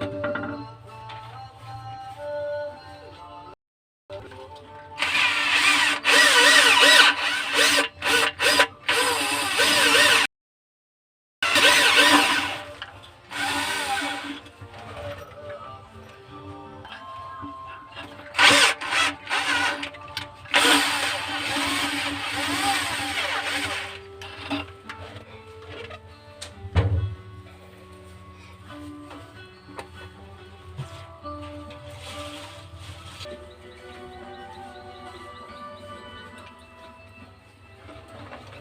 you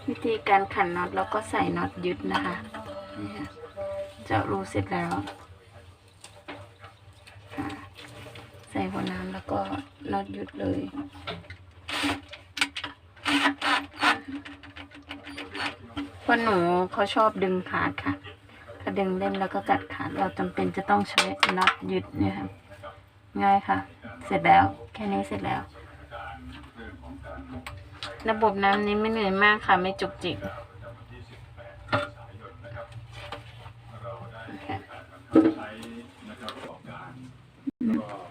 วิธีการขันน็อตแล้วก็ใส่น็อตยึดนะคะนี่ค่ะเจาะรูเสร็จแล้ว ใส่หัวน้ำแล้วก็น็อตยึดเลยเพราะหนูเขาชอบดึงขาดค่ะถ้าดึงเล่นแล้วก็กัดขาดเราจำเป็นจะต้องใช้น็อตยึดเนี่ยค่ะ ง่ายค่ะ เสร็จแล้ว แค่นี้เสร็จแล้ว ระบบน้ำนี้ไม่เหนื่อยมากค่ะ ไม่จุกจิก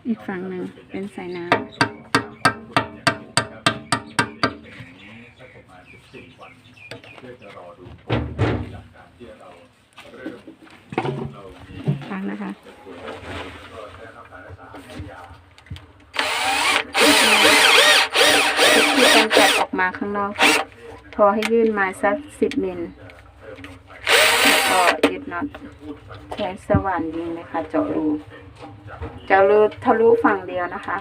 อีกฝั่งหนึ่งเป็นสายน้ำฟังนะคะ วิธีการแกะออก มาข้างนอก พอให้ยื่นมาสักสิบมิลแล้วก็ยึดน็อตใช้สว่านยิงเลยค่ะเจาะรูเจาะรูทะลุฝั่งเดียวนะคะ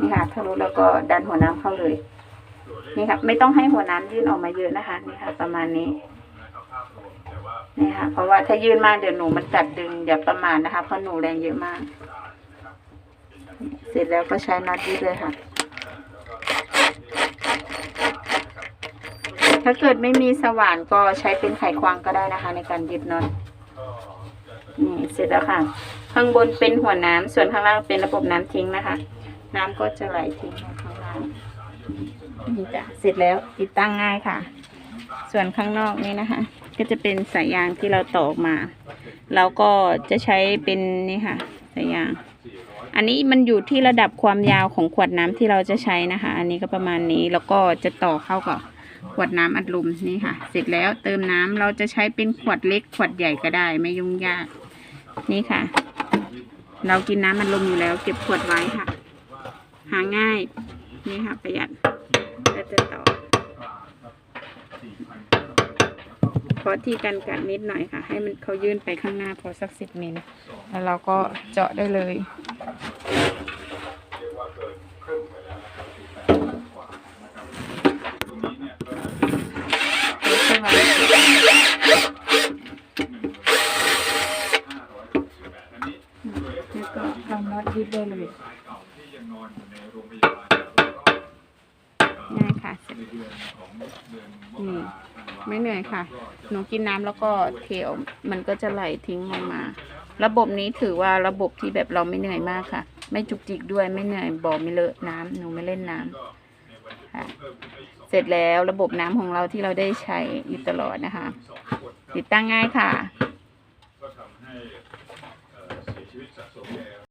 นี่ค่ะทะลุแล้วก็ดันหัวน้ำเข้าเลย นี่ค่ะไม่ต้องให้หัวน้ำยื่นออกมาเยอะนะคะนี่ค่ะ ประมาณนี้นี่ค่ะ เพราะว่าถ้ายื่นมากเดี๋ยวหนูมันกัดดึงอย่าประมาทนะคะเพราะหนูแรงเยอะมาก เสร็จแล้วก็ใช้น็อตยืดเลยค่ะ ถ้าเกิดไม่มีสว่านก็ใช้เป็นไขควงก็ได้นะคะ ในการยึดน็อตนี่เสร็จแล้วค่ะ ข้างบนเป็นหัวน้ำส่วนข้างล่างเป็นระบบน้ำทิ้งนะคะ น้ำก็จะไหลทิ้งข้างล่างนี่จ้ะเสร็จแล้วติดตั้งง่ายค่ะ ส่วนข้างนอกนี่นะคะ ก็จะเป็นสายยางที่เราต่อมาเราก็จะใช้เป็นนี่ค่ะสายยาง อันนี้มันอยู่ที่ระดับความยาวของขวดน้ำที่เราจะใช้นะคะ อันนี้ก็ประมาณนี้แล้วก็จะต่อเข้ากับ ขวดน้ำอัดลมนี่ค่ะ เสร็จแล้วเติมน้ำเราจะใช้เป็นขวดเล็กขวดใหญ่ก็ได้ไม่ยุ่งยาก นี่ค่ะ เรากินน้ำอัดลมอยู่แล้ว เก็บขวดไว้ค่ะ หาง่ายนี่ค่ะประหยัดก็จะต่อพาะที่กันกัดนิดหน่อยค่ะ ให้มันเขายื่นไปข้างหน้าพอสักสิบมิลแล้วเราก็เจาะได้เลย ใช่ไหมแล้วก็เอาน็อตยึดได้ เลย ง่ายค่ะเสร็จนี่ไม่เหนื่อยค่ะ หนูกินน้ำแล้วก็เทออกมันก็จะไหลทิ้งลงมา ระบบนี้ถือว่าระบบที่แบบเราไม่เหนื่อยมากค่ะ ไม่จุกจิกด้วยไม่เหนื่อยบ่อไม่เลอะน้ำหนูไม่เล่นน้ำค่ะ เสร็จแล้วระบบน้ำของเราที่เราได้ใช้อยู่ตลอดนะคะ ติดตั้งง่ายค่ะก็ทำให้เอ่อเสียชีวิตสะสมใน